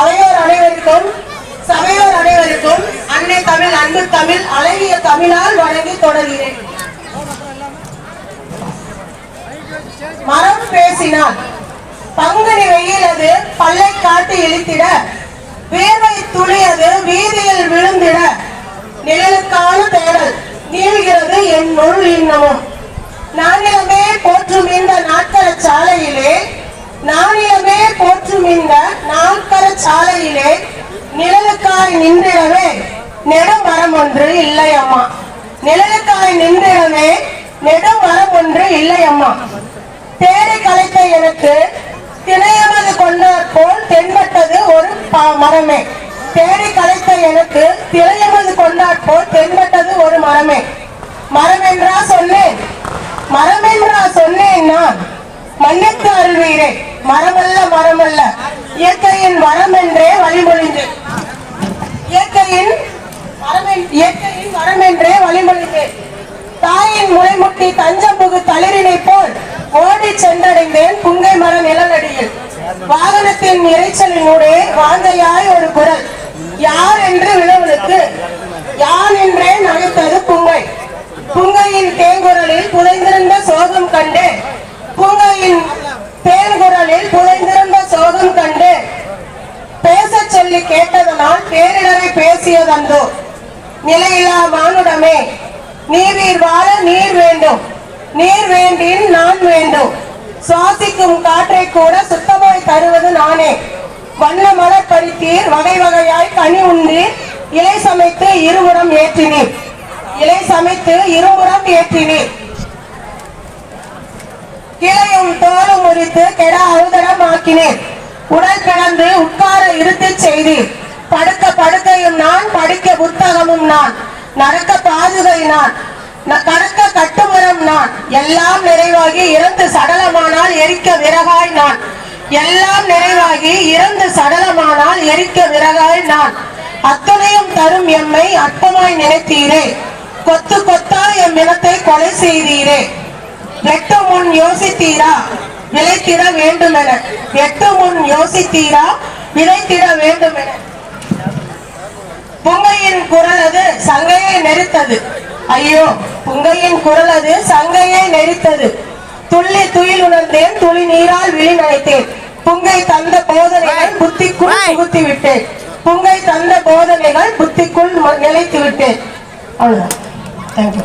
அவையோர் அனைவருக்கும் சபையோர் அனைவருக்கும் அன்னை தமிழ் அன்பு தமிழ் அழகிய தமிழால் வழங்கி தொடர்கிறேன். மரம் பேசினான் பங்குனி வெயில் அது பல்லை காட்டு இழுத்திட வேர்வை துளியது வீதியில் விழுந்திட நிழலுக்கான தேடல் நீள்கிறது என் முள் இன்னமும். நானிலமே போற்றுமே நிழலுக்காய் நின்றிடவே நெடும் மரம் ஒன்று இல்லை அம்மா நிழலுக்காய் நின்றிடவே நெடும் மரம் ஒன்று இல்லை அம்மா தேடி கலைத்த எனக்கு திணையமது கொண்டார் போல் தென்பட்டது ஒரு மரமே. தேடி கலைத்த எனக்கு திரையமது கொண்டார் போல் தென்பட்டது ஒரு மரமே. மரம் என்றா சொன்னேன். மரம் என்றா சொன்னேன் நான். மண்ணுக்கு அருள்வீரே. மரமல்ல மரமல்ல. இயற்கையின் வரம் என்றே வழிமொழிந்தேன் இயற்கையின் வரமென்- இயற்கையின் வரம் என்றே வழிமொழிந்தேன் கட்டி தஞ்சம் புகு தளிரினை போல் ஓடி சென்றடைந்தேன் புங்கை மர இளநடியில் வாகனத்தின் இறைச்சலினூடே வாந்தையாய் ஒரு குரல். யார் என்று விழவனுக்கு யார் என்றே நகைத்தது புங்கை. புங்கையின் தேங்குரலில் புதைந்திருந்த சோகம் கண்டு. புங்கையின் தேன்குரலில் புதைந்திருந்த சோகம் கண்டு. பேச சொல்லி கேட்டதனால் பேரிடரை பேசியதந்தோ. நிலையில்லா மானுடமே நீர் வாழ நீர் வேண்டும். நீர் வேண்டின் நான் வேண்டும். சுவாசிக்கும் காற்றை கூட சுத்தமாய் தருவது நானே. வண்ண மலர் பறித்தீர் வகை வகையாய் கனி உண்டீர் இலை சமைத்து இருபுறம் ஏற்றினீர். இலை சமைத்து இருபுறம் ஏற்றினீர். கிளையும் தோலும் முறித்து கெட அவுதடம் ஆக்கினேன் உடல் கிடந்து உட்கார இருத்து செய்தீர். படுக்க படுக்கையும் நான் படிக்க புத்தகம் நடக்க பாதுகை நான் கடக்க கட்டுமரம் நான் எல்லாம் நிறைவாகி இறந்து சடலமானால் எரிக்க விறகாய் நான் எல்லாம் நிறைவாகி இறந்து சடலமானால் எரிக்க விறகாய் நான் அத்தனையும் தரும் எம்மை அற்பமாய் நினைத்தீரே. கொத்து கொத்தா எம் இனத்தை கொலை செய்தீரே. எட்டு முன் யோசித்தீரா? விளைத்திட வேண்டுமென. எட்டு முன் யோசித்தீரா? விளைத்திட வேண்டுமென. புங்கையின் குரல் அது சங்கையை நெரித்தது. ஐயோ புங்கையின் குரல் அது சங்கையை நெரித்தது. துள்ளி துயில் உணர்ந்தேன் துளி நீரால் விழி நனைத்தேன். புங்கை தந்த போதனைகள் புத்திக்குள் புகுத்தி விட்டேன். புங்கை தந்த போதனைகள் புத்திக்குள் நிலைத்து விட்டேன். அவ்வளவுதான். தேங்க்யூ